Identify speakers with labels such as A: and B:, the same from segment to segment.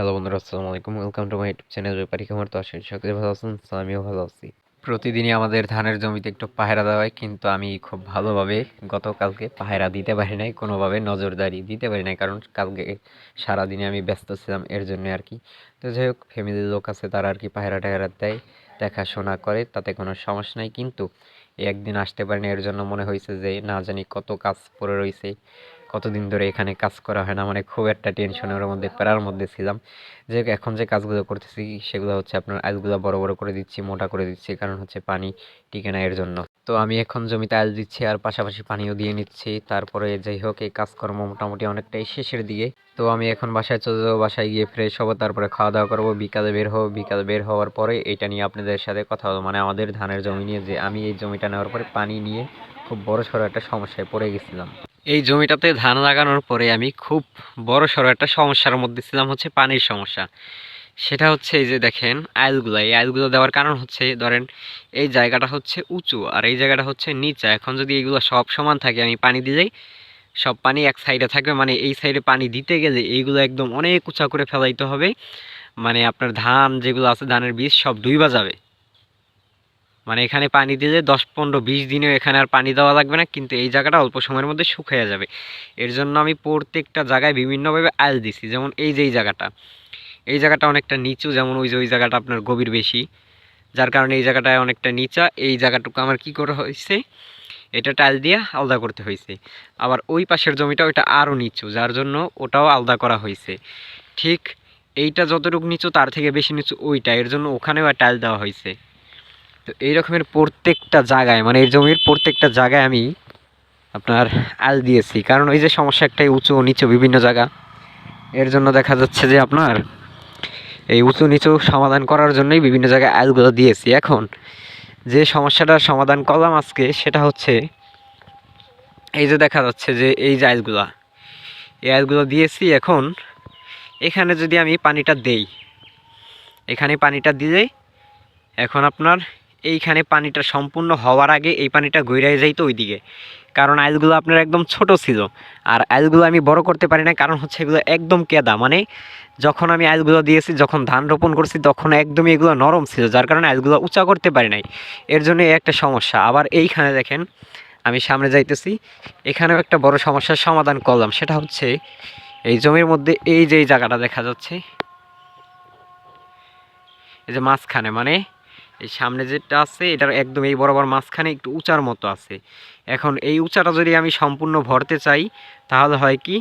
A: Hello বন্ধুরা, আসসালামু আলাইকুম। Welcome to my YouTube channel Bepari খামার তো আসেন সকলে ভালো আছেন আমিও ভালো আছি। প্রতিদিনই আমাদের ধানের জমিতে একটু পাহারা দেওয়া হয়, কিন্তু আমি খুব ভালোভাবে গতকালকে পাহারা দিতে পারি নাই, কোনোভাবে নজরদারি দিতে পারি নাই, কারণ কালকে সারাদিনে আমি ব্যস্ত ছিলাম, এর জন্য আর কি। তো যাই হোক ফ্যামিলির লোক আছে, তারা আর কি পাহারা টাহারা দেয়, দেখাশোনা করে, তাতে কোনো সমস্যা নাই, কিন্তু একদিন আসতে পারিনি এর জন্য মনে হয়েছে যে, না জানি কত কাজ পড়ে রয়েছে। কতদিন ধরে এখানে কাজ করা হয় না মানে খুব একটা টেনশনের মধ্যে, প্যারার মধ্যে ছিলাম। যে এখন যে কাজগুলো করতেছি, সেগুলো হচ্ছে আপনার আইলগুলো বড় বড় করে দিচ্ছি, মোটা করে দিচ্ছি, কারণ হচ্ছে পানি টিকে না এর জন্য। তো আমি এখন জমিতে আইল দিচ্ছি আর পাশাপাশি পানিও দিয়ে নিচ্ছি। তারপরে যাই হোক, এই কাজকর্ম মোটামুটি অনেকটাই শেষের দিকে। তো আমি এখন বাসায় চলে যাব, বাসায় গিয়ে ফ্রেশ হব, তারপরে খাওয়া দাওয়া করব, বিকালে বের হব। বিকালে বের হওয়ার পরে এটা নিয়ে আপনাদের সাথে কথা হলো মানে আমাদের ধানের জমি নিয়ে যে, আমি এই জমিটা নেওয়ার পরে পানি নিয়ে খুব বড় সড়ো একটা সমস্যায় পড়ে গেছিলাম। এই জমিটাতে ধান লাগানোর পরে আমি খুব বড় সড়ো একটা সমস্যার মধ্যে ছিলাম, হচ্ছে পানির সমস্যা। সেটা হচ্ছে এই যে দেখেন, আইলগুলো। এই আইলগুলো দেওয়ার কারণ হচ্ছে, ধরেন এই জায়গাটা হচ্ছে উঁচু আর এই জায়গাটা হচ্ছে নিচা। এখন যদি এগুলো সব সমান থাকে, আমি পানি দিলেই সব পানি এক সাইডে থাকবে। মানে এই সাইডে পানি দিতে গেলে এইগুলো একদম অনেক উঁচা করে ফেলাইতে হবে। মানে আপনার ধান যেগুলো আছে, ধানের বীজ, সব ডুইবা যাবে। মানে এখানে পানি দিলে দশ, পনেরো, বিশ দিনেও এখানে আর পানি দেওয়া লাগবে না, কিন্তু এই জায়গাটা অল্প সময়ের মধ্যে শুকিয়ে যাবে। এর জন্য আমি প্রত্যেকটা জায়গায় বিভিন্নভাবে আইল দিছি, যেমন এই যে এই জায়গাটা। এই জায়গাটা অনেকটা নিচু, যেমন ওই যে ওই জায়গাটা আপনার গভীর বেশি। যার কারণে এই জায়গাটায় অনেকটা নিচা। এই জায়গাটুকু আমার কি করা হয়েছে? এটা টাইল দিয়ে আলাদা করতে হয়েছে। আবার ওই পাশের জমিটা ওইটা আরও নিচু, যার জন্য ওটাও আলাদা করা হয়েছে। ঠিক এইটা যতটুকু নিচু, তার থেকে বেশি নিচু ওইটা। এর জন্য ওখানেও টাইল দেওয়া হয়েছে। তো এই রকমের প্রত্যেকটা জায়গায় মানে এই জমির প্রত্যেকটা জায়গায় আমি আপনার আল দিয়েছি। কারণ ওই যে সমস্যা একটাই, উঁচু নিচু বিভিন্ন জায়গা। এর জন্য দেখা যাচ্ছে যে আপনার এই উঁচু নিচু সমাধান করার জন্যই বিভিন্ন জায়গায় আলগুলো দিয়েছি। এখন যে সমস্যাটার সমাধান করলাম আজকে, সেটা হচ্ছে এই যে দেখা যাচ্ছে যে এই যে আইলগুলা এই আইলগুলো দিয়েছি এখন এখানে যদি আমি পানিটা দেই, এখানে পানিটা দিলেই এখন আপনার এইখানে পানিটা সম্পূর্ণ হওয়ার আগে এই পানিটা গইরাই যাইতো ওইদিকে। কারণ আইলগুলো আপনার একদম ছোট ছিল। আর আইলগুলো আমি বড় করতে পারি না কারণ হচ্ছে এগুলো একদম কেদা। মানে যখন আমি আইলগুলো দিয়েছি, যখন ধান রোপণ করছি, তখন একদমই এগুলো নরম ছিল, যার কারণে আইলগুলো উঁচা করতে পারি নাই। এর জন্য একটা সমস্যা। আবার এইখানে দেখেন, আমি সামনে যাইতেছি, এখানেও একটা বড় সমস্যার সমাধান করলাম। সেটা হচ্ছে, এই জমির মধ্যে এই যে জায়গাটা দেখা যাচ্ছে, এই যে মাঝখানে মানে এই সামনে যেটা আছে, এটার একদম এই বরাবর মাঝখানে একটু উঁচার মতো আছে। এখন এই উঁচাটা যদি আমি সম্পূর্ণ ভরতে চাই, তাহলে হয় কি,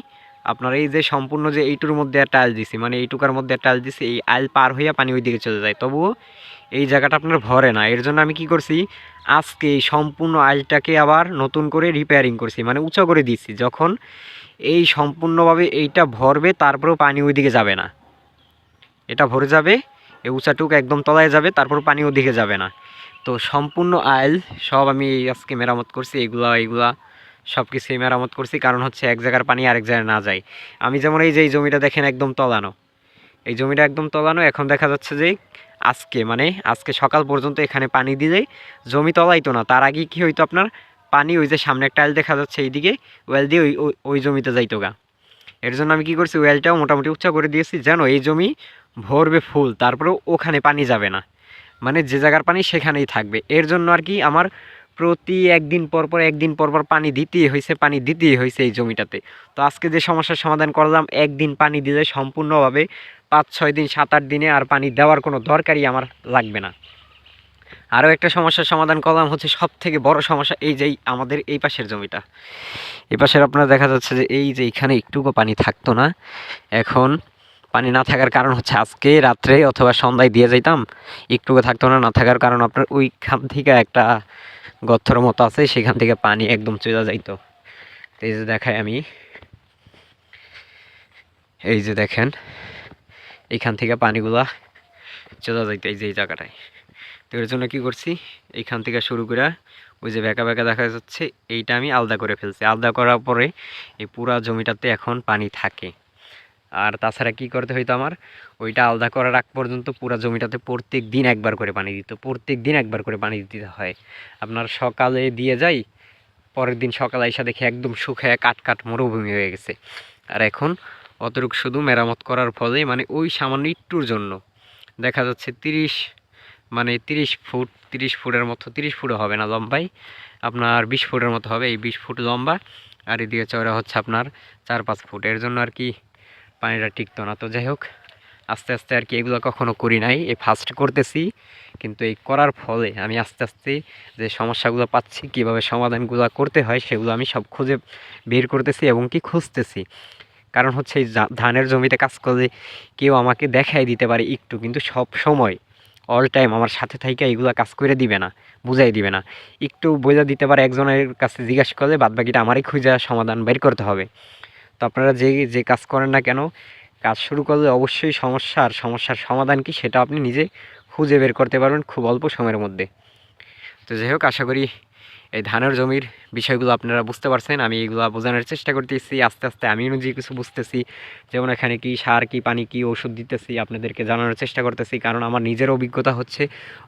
A: আপনার এই যে সম্পূর্ণ যে এইটুর মধ্যে একটা আইল দিছি মানে এইটুকার মধ্যে একটা আইল দিছি, এই আইল পার হইয়া পানি ওই দিকে চলে যায়। তবুও এই জায়গাটা আপনার ভরে না। এর জন্য আমি কি করছি, আজকে এই সম্পূর্ণ আইলটাকে আবার নতুন করে রিপেয়ারিং করছি মানে উঁচা করে দিছি। যখন এই সম্পূর্ণভাবে এইটা ভরবে, তারপরেও পানি ওই দিকে যাবে না। এটা ভরে যাবে এই উঁচাটুকু একদম তলায় যাবে, তারপর পানি ওদিকে যাবে না। তো সম্পূর্ণ আইল, সব আমি আজকে মেরামত করছি, এগুলা এগুলা সব কিছুই মেরামত করছি, কারণ হচ্ছে এক জায়গার পানি আরেক জায়গায় না যায়। আমি যেমন এই যে, এই জমিটা দেখেন একদম তলানো। এই জমিটা একদম তলানো, এখন দেখা যাচ্ছে যে, আজকে মানে আজকে সকাল পর্যন্ত এখানে পানি দিলে জমি তলাইতো না। তার আগে কি হইতো আপনার? পানি ওই যে সামনে একটা আইল দেখা যাচ্ছে এইদিকে ওয়েল দিয়ে ওই, ওই- জমিতে যাইতো গা। এর জন্য আমি কি করছি ওয়েলটাও মোটামুটি উচ্চা করে দিয়েছি। যেন এই জমি ভরবে ফুল, তারপরেও ওখানে পানি যাবে না। মানে যে জায়গার পানি সেখানেই থাকবে। এর জন্য আর কি আমার প্রতি একদিন পর পর, একদিন পর পর পানি দিতেই হয়েছে পানি দিতেই হয়েছে এই জমিটাতে। তো আজকে যে সমস্যার সমাধান করলাম, একদিন পানি দিলে সম্পূর্ণভাবে পাঁচ, ছয় দিন, সাত, আট দিনে আর পানি দেওয়ার কোনো দরকারই আমার লাগবে না। আরও একটা সমস্যার সমাধান করলাম হচ্ছে সব থেকে বড় সমস্যা এই যেই আমাদের এই পাশের জমিটা। এই পাশের আপনারা দেখা যাচ্ছে যে এই যে এখানে একটুকু পানি থাকতো না। এখন পানি না থাকার কারণ হচ্ছে আজকে রাত্রে অথবা সন্ধ্যায় দিয়ে যাইতাম। একটুকু থাকতো না না থাকার কারণ আপনার ওইখান থেকে একটা গর্থর মতো আছে, সেখান থেকে পানি একদম চলে যাইতো। এই যে দেখাই আমি। এই যে দেখেন এইখান থেকে পানিগুলা চলে যাইতো এই যে, এই জায়গাটায়। তো এর জন্য কি করছি? এইখান থেকে শুরু করে ওই যে বেঁকা বেঁকা দেখা যাচ্ছে, এইটা আমি আলাদা করে ফেলছি। আলাদা করার পরে এই পুরা জমিটাতে এখন পানি থাকে। আর তাছাড়া কি করতে হইতো আমার? ওইটা আলাদা করার আগ পর্যন্ত পুরো জমিটাতে প্রত্যেক দিন একবার করে পানি দিত, প্রত্যেক দিন একবার করে পানি দিতে হয়। আপনার সকালে দিয়ে যাই, পরের দিন সকালে এসে দেখে একদম শুকায় কাট কাট মরুভূমি হয়ে গেছে। আর এখন অতটুক শুধু মেরামত করার ফলে মানে ওই সামান্য একটুর জন্য। দেখা যাচ্ছে তিরিশ মানে তিরিশ ফুট, তিরিশ ফুটের মতো, তিরিশ ফুটও হবে না লম্বাই আপনার বিশ ফুটের মতো হবে এই বিশ ফুট লম্বা। আর এদিকে চওড়া হচ্ছে আপনার চার পাঁচ ফুট। এর জন্য আর কি পানিটা টিকতো না। তো যাই হোক, আস্তে আস্তে আর কি এগুলো কখনো করি নাই। এই ফার্স্ট করতেছি, কিন্তু এই করার ফলে আমি আস্তে আস্তে যে সমস্যাগুলো পাচ্ছি, কীভাবে সমাধানগুলো করতে হয়, সেগুলো আমি সব খুঁজে বের করতেছি এবং কি খুঁজতেছি। কারণ হচ্ছে এই ধানের জমিতে কাজ করলে কেউ আমাকে দেখাই দিতে পারে একটু, কিন্তু সব সময় অল টাইম আমার সাথে থাইকা এগুলো কাজ করে দিবে না, বুঝাই দিবে না। একটু বোঝা দিতে পারে একজনের কাছে জিজ্ঞাসা করলে বাদ বাকিটা আমারই খুঁজে সমাধান বের করতে হবে। তো আপনারা যে যে কাজ করেন না কেন, কাজ শুরু করলে অবশ্যই সমস্যার সমস্যার সমাধান কি সেটা আপনি নিজে খুঁজে বের করতে পারবেন খুব অল্প সময়ের মধ্যে। তো যাই হোক, আশা করি এই ধানের জমির বিষয়গুলো আপনারা বুঝতে পারছেন। আমি এগুলো বোঝানোর চেষ্টা করতেছি, আস্তে আস্তে আমি নিজে কিছু বুঝতেছি। যেমন এখানে কি সার, কি পানি, কি ওষুধ দিতেছি আপনাদেরকে জানানোর চেষ্টা করতেছি। কারণ আমার নিজের অভিজ্ঞতা হচ্ছে,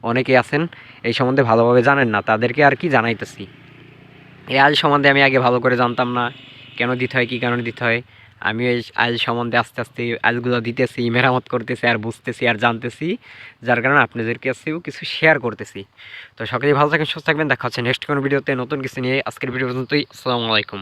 A: অনেকে আছেন এই সম্বন্ধে ভালোভাবে জানেন না, তাদেরকে আর কি জানাইতেছি? এই আজ সম্বন্ধে আমি আগে ভালো করে জানতাম না। কেন দিতে হয়, কী কারণে দিতে হয় আমি এই আইল সম্বন্ধে আস্তে আস্তে আইলগুলো দিতেছি, মেরামত করতেছি আর বুঝতেছি আর জানতেছি, যার কারণে আপনাদের কাছেও কিছু শেয়ার করতেছি। তো সকলেই ভালো থাকেন, সুস্থ থাকবেন, দেখা হচ্ছে নেক্সট কোনো ভিডিওতে নতুন কিছু নিয়ে আজকের ভিডিও পর্যন্তই, আসসালামু আলাইকুম।